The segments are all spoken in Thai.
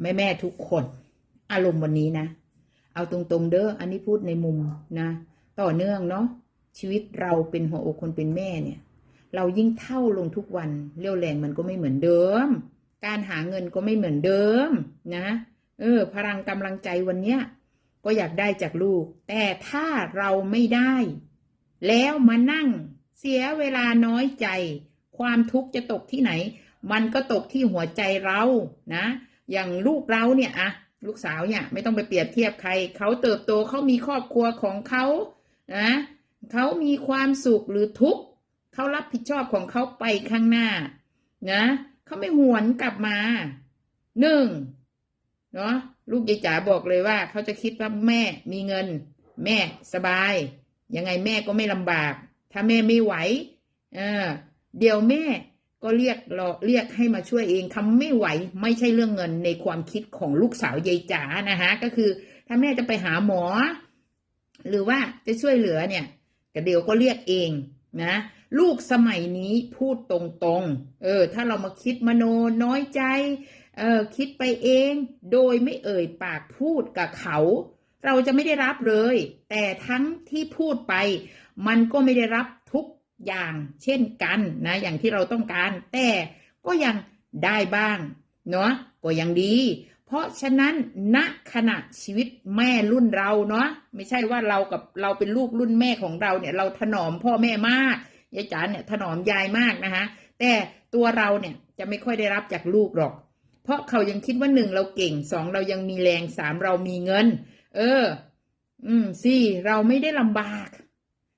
แม่แม่ทุกคน อารมณ์วันนี้นะ เอาตรงๆ เด้ออันนี้พูดในมุมนะ ต่อเนื่องเนาะชีวิตเราเป็นหัวอกคนเป็นแม่เนี่ย เรายิ่งเท่าลงทุกวันเรี่ยวแรงมันก็ไม่เหมือนเดิม การหาเงินก็ไม่เหมือนเดิมนะ เออ พลังกำลังใจวันเนี้ยก็อยากได้จากลูก แต่ถ้าเราไม่ได้ แล้วมานั่งเสียเวลาน้อยใจ ความทุกข์จะตกที่ไหน มันก็ตกที่หัวใจเรานะ อย่างลูกเราเนี่ยอะลูกสาวเนี่ยไม่ต้องไปเปรียบเทียบใครเขาเติบโตเขามีครอบครัวของเขานะเขามีความสุขหรือทุกข์เขารับผิดชอบของเขาไปข้างหน้านะเขาไม่หวนกลับมาหนึ่งเนาะลูกยายจ๋าบอกเลยว่าเขาจะคิดว่าแม่มีเงิน แม่สบาย ยังไงแม่ก็ไม่ลำบาก ถ้าแม่ไม่ไหวเออเดี๋ยวแม่ ก็เรียกรอเรียกให้มาช่วยเองคำไม่ไหวไม่ใช่เรื่องเงินในความคิดของลูกสาวยายจ๋านะฮะก็คือถ้าแม่จะไปหาหมอ หรือว่าจะช่วยเหลือเนี่ยก็เดี๋ยวก็เรียกเองนะลูกสมัยนี้พูดตรงๆ เออ ถ้าเรามาคิดมโนน้อยใจ เออคิดไปเอง โดยไม่เอ่ยปากพูดกับเขา เราจะไม่ได้รับเลย แต่ทั้งที่พูดไป มันก็ไม่ได้รับ อย่างเช่นกันนะอย่างที่เราต้องการแต่ก็ยังได้บ้างเนาะก็ยังดี เพราะฉะนั้นณขณะชีวิตแม่รุ่นเราเนาะไม่ใช่ว่าเรากับเราเป็นลูกรุ่นแม่ของเราเนี่ย เราถนอมพ่อแม่มากยายจ๋าเนี่ยถนอมยายมากนะคะแต่ตัวเราเนี่ยจะไม่ค่อยได้รับจากลูกหรอก เพราะเขายังคิดว่าหนึ่งเราเก่งสองเรายังมีแรงสามเรามีเงิน เออ อืมสี่เราไม่ได้ลำบาก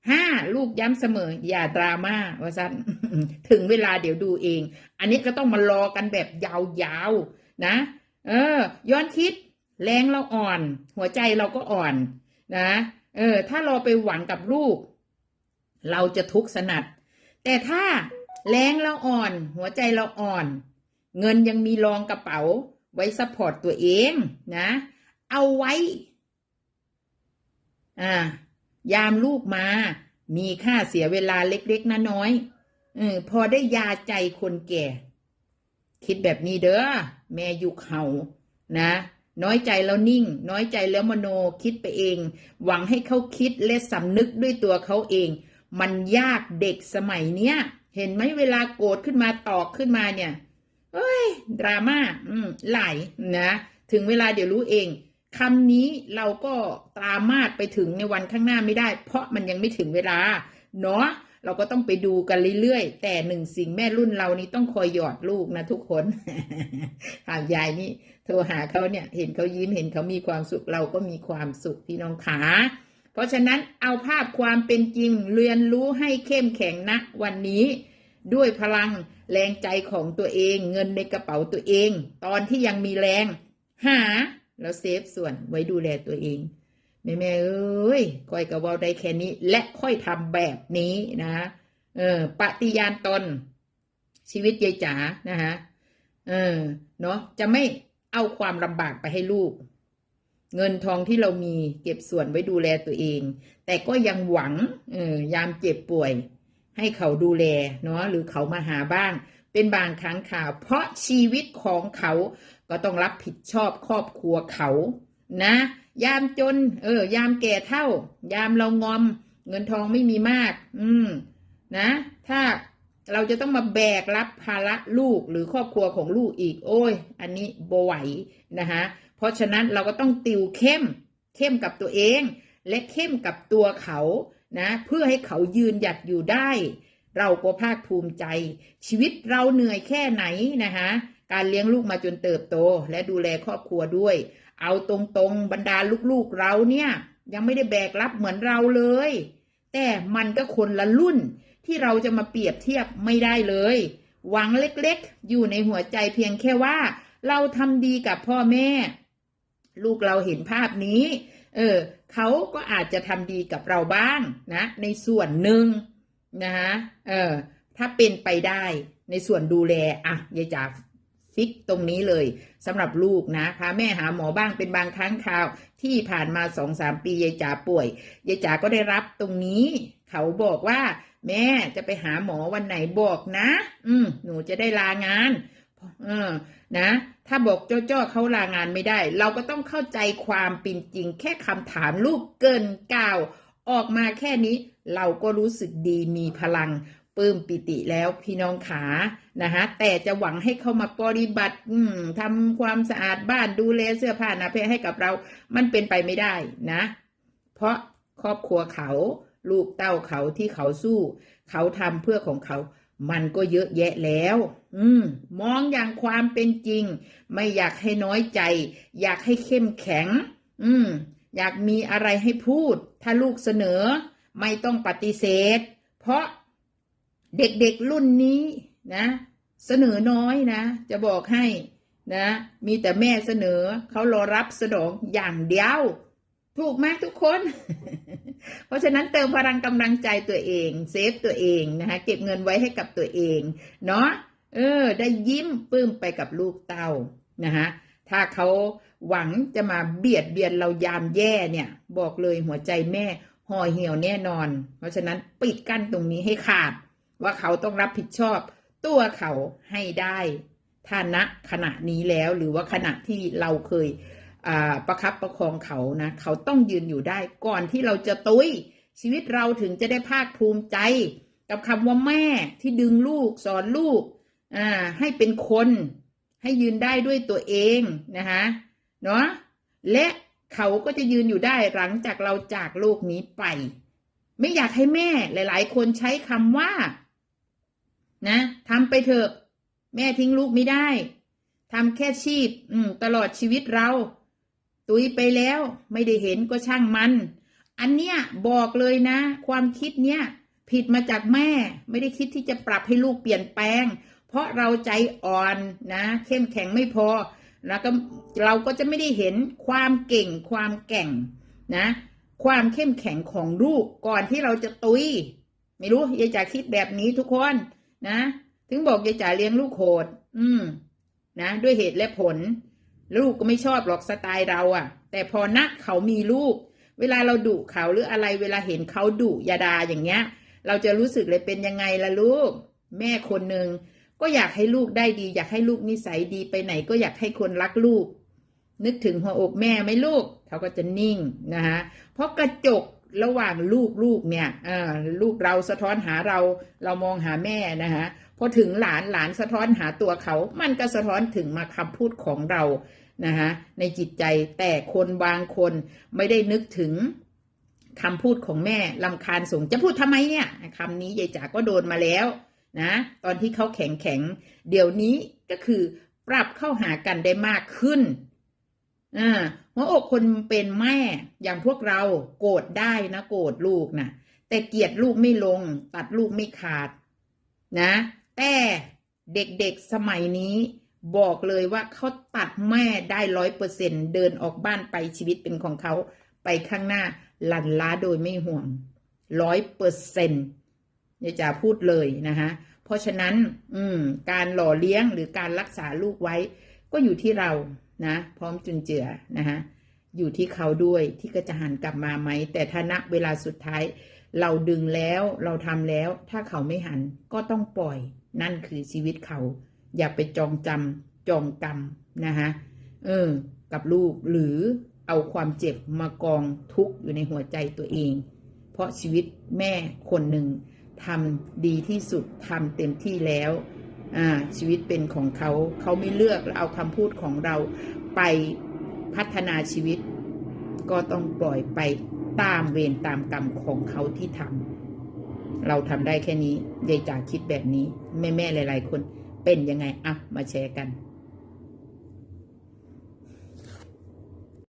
ห้าลูกย้ำเสมอ อย่าดราม่าว่าสั้นถึงเวลาเดี๋ยวดูเอง อันนี้ก็ต้องมารอกันแบบยาวๆนะ เออ ย้อนคิด แรงเราอ่อน หัวใจเราก็อ่อน นะ เออ ถ้าเราไปหวังกับลูก เราจะทุกข์สนัด แต่ถ้าแรงเราอ่อน หัวใจเราอ่อน เงินยังมีรองกระเป๋า ไว้ซัพพอร์ตตัวเองนะ เอาไว้ อ่ายามลูกมา มีค่าเสียเวลาเล็กๆนะน้อยๆเออพอได้ยาใจคนแก่ คิดแบบนี้เด้อแม่ยุคเฮานะ น้อยใจแล้วนิ่ง น้อยใจแล้วมโนคิดไปเอง หวังให้เขาคิดและสำนึกด้วยตัวเขาเอง มันยากเด็กสมัยเนี้ยเห็นไหมเวลาโกรธขึ้นมาตอกขึ้นมาเนี่ยเอ้ย ดราม่าอืมไหลนะ ถึงเวลาเดี๋ยวรู้เอง คำนี้เราก็ตามมาดไปถึงในวันข้างหน้าไม่ได้ เพราะมันยังไม่ถึงเวลา เนาะเราก็ต้องไปดูกันเรื่อยๆ แต่หนึ่งสิ่งแม่รุ่นเรานี่ต้องคอยหยอดลูกนะทุกคน ถามยายนี่โทรหาเขาเนี่ย เห็นเขายิ้มเห็นเขามีความสุขเราก็มีความสุขพี่น้องขาเพราะฉะนั้นเอาภาพความเป็นจริงเรียนรู้ให้เข้มแข็งนะวันนี้ ด้วยพลังแรงใจของตัวเอง เงินในกระเป๋าตัวเอง ตอนที่ยังมีแรง หา แล้วเซฟส่วนไว้ดูแลตัวเองแม่แม่เอ้ยค่อยกับว่าได้แค่นี้ และค่อยทำแบบนี้นะเออปฏิญาณตน ชีวิตยายจ๋านะฮะเออเนาะจะไม่เอาความลำบากไปให้ลูก เงินทองที่เรามีเก็บส่วนไว้ดูแลตัวเอง แต่ก็ยังหวังเออยามเจ็บป่วย ให้เขาดูแลเนาะหรือเขามาหาบ้าง เป็นบางครั้งข่าว เพราะชีวิตของเขา ก็ต้องรับผิดชอบครอบครัวเขา นะ ยามจน เออ ยามแก่เท่า ยามเรางอม เงินทองไม่มีมาก อืม นะ ถ้าเราจะต้องมาแบกรับภาระลูกหรือครอบครัวของลูกอีก โอ้ย อันนี้บไหวนะคะเพราะฉะนั้นเราก็ต้องติวเข้ม เข้มกับตัวเอง และเข้มกับตัวเขานะ เพื่อให้เขายืนหยัดอยู่ได้ เราก็ภาคภูมิใจ ชีวิตเราเหนื่อยแค่ไหนนะคะ การเลี้ยงลูกมาจนเติบโต และดูแลครอบครัวด้วย เอาตรงๆบรรดาลูกๆเราเนี่ย ยังไม่ได้แบกรับเหมือนเราเลย แต่มันก็คนละรุ่นที่เราจะมาเปรียบเทียบไม่ได้เลย หวังเล็กๆ อยู่ในหัวใจเพียงแค่ว่า เราทำดีกับพ่อแม่ ลูกเราเห็นภาพนี้ เออเขาก็อาจจะทำดีกับเราบ้างนะ ในส่วนหนึ่งนะคะเออถ้าเป็นไปได้ในส่วนดูแลอะยายจ๋า ฟิกตรงนี้เลยสำหรับลูกนะพาแม่หาหมอบ้างเป็นบางครั้งคราว ที่ผ่านมาสองสามปียายจ๋าป่วยยายจ๋าก็ได้รับตรงนี้ เขาบอกว่า แม่จะไปหาหมอวันไหนบอกนะ อืมหนูจะได้ลางานเออนะ ถ้าบอกเจ้าจ้อเขาลางานไม่ได้ เราก็ต้องเข้าใจความเป็นจริง แค่คำถามลูกเกินก้าว ออกมาแค่นี้ เราก็รู้สึกดีมีพลัง ปลื้มปิติแล้วพี่น้องขานะฮะแต่จะหวังให้เขามาปฏิบัติทำความสะอาดบ้านดูแลเสื้อผ้านาเพให้กับเรามันเป็นไปไม่ได้นะ เพราะครอบครัวเขาลูกเต้าเขาที่เขาสู้ เขาทำเพื่อของเขา มันก็เยอะแยะแล้ว อืม มองอย่างความเป็นจริง ไม่อยากให้น้อยใจ อยากให้เข้มแข็ง อืม อยากมีอะไรให้พูด ถ้าลูกเสนอ ไม่ต้องปฏิเสธ เพราะ เด็กๆรุ่นนี้นะ เสนอน้อยนะ จะบอกให้นะ มีแต่แม่เสนอเขารอรับสนองอย่างเดียว ถูกไหมทุกคน เพราะฉะนั้นเติมพลังกำลังใจตัวเองเซฟตัวเองนะคะเก็บเงินไว้ให้กับตัวเอง เนาะเออ ได้ยิ้มปลื้มไปกับลูกเต้านะคะถ้าเขาหวังจะมาเบียดเบียนเรายามแย่เนี่ย บอกเลยหัวใจแม่ห่อเหี่ยวแน่นอน เพราะฉะนั้นปิดกั้นตรงนี้ให้ขาด ว่าเขาต้องรับผิดชอบ ตัวเขาให้ได้ถ้าณขณะนี้แล้วหรือว่าขณะที่เราเคยประคับประคองเขานะเขาต้องยืนอยู่ได้ก่อนที่เราจะตุยชีวิตเราถึงจะได้ภาคภูมิใจ กับคำว่าแม่ที่ดึงลูกสอนลูกให้เป็นคน ให้ยืนได้ด้วยตัวเองนะคะเนาะและเขาก็จะยืนอยู่ได้หลังจากเราจากโลกนี้ไป ไม่อยากให้แม่หลาย ๆ คนใช้คำว่า นะทำไปเถอะ แม่ทิ้งลูกไม่ได้ทำแค่ชีพ อืตลอดชีวิตเรา ตุยไปแล้วไม่ได้เห็นก็ช่างมัน อันเนี้ยบอกเลยนะ ความคิดเนี้ยผิดมาจากแม่ ไม่ได้คิดที่จะปรับให้ลูกเปลี่ยนแปลง เพราะเราใจอ่อนนะ เข้มแข็งไม่พอ แล้วก็เราก็จะไม่ได้เห็นความเก่งความแก่งนะ ความเข้มแข็งของลูกก่อนที่เราจะตุย ไม่รู้ยายจ๋าคิดแบบนี้ทุกคน นะ ถึงบอกยายจ๋าเลี้ยงลูกโหด อืม นะ ด้วยเหตุและผล ลูกก็ไม่ชอบหรอกสไตล์เราอะ่ะ แต่พอนักเขามีลูก เวลาเราดุเขาหรืออะไรเวลาเห็นเขาดุยาดาอย่างเงี้ย เราจะรู้สึกเลยเป็นยังไงล่ะลูก แม่คนหนึ่งก็อยากให้ลูกได้ดี อยากให้ลูกนิสัยดีไปไหนก็อยากให้คนรักลูก นึกถึงหัวอกแม่ไหมลูก เขาก็จะนิ่งนะคะเพราะกระจก ระหว่างลูกลูกเนี่ยลูกเราสะท้อนหาเราเรามองหาแม่นะคะพอถึงหลานหลานสะท้อนหาตัวเขา มันก็สะท้อนถึงมาคำพูดของเรานะคะในจิตใจแต่คนบางคนไม่ได้นึกถึงคำพูดของแม่ลำคาญสงจะพูดทำไมเนี่ยคำนี้ยายจ๋าก็โดนมาแล้วนะตอนที่เขาแข็งแข็งเดี๋ยวนี้ก็คือปรับเข้าหากันได้มากขึ้น อ่าหัวอกคนเป็นแม่อย่างพวกเราโกรธได้นะโกรธลูกนะแต่เกลียดลูกไม่ลง ตัดลูกไม่ขาด นะ แต่เด็กๆสมัยนี้บอกเลยว่าเขาตัดแม่ได้ร้อยเปอร์เซ็นเดินออกบ้านไปชีวิตเป็นของเขาไปข้างหน้าหลันล้าโดยไม่ห่วงร้อยเปอร์เซ็นต์ยายจ๋าพูดเลยนะคะเพราะฉะนั้น อืม การหล่อเลี้ยงหรือการรักษาลูกไว้ ก็อยู่ที่เรา นะพร้อมจุนเจือนะคะอยู่ที่เขาด้วยที่ก็จะหันกลับมาไหม แต่ถ้าณเวลาสุดท้าย เราดึงแล้วเราทำแล้ว ถ้าเขาไม่หันก็ต้องปล่อย นั่นคือชีวิตเขา อย่าไปจองจำจองกรรมนะคะเออ กับลูกหรือเอาความเจ็บมากองทุกข์อยู่ในหัวใจตัวเอง เพราะชีวิตแม่คนหนึ่งทำดีที่สุดทำเต็มที่แล้ว ชีวิตเป็นของเขาเขาไม่เลือกแล้วเอาคำพูดของเราไปพัฒนาชีวิต ก็ต้องปล่อยไปตามเวรตามกรรมของเขาที่ทำเราทำได้แค่นี้ยายจ๋าคิดแบบนี้แม่ๆหลาย ๆ คนเป็นยังไงอะมาแชร์กัน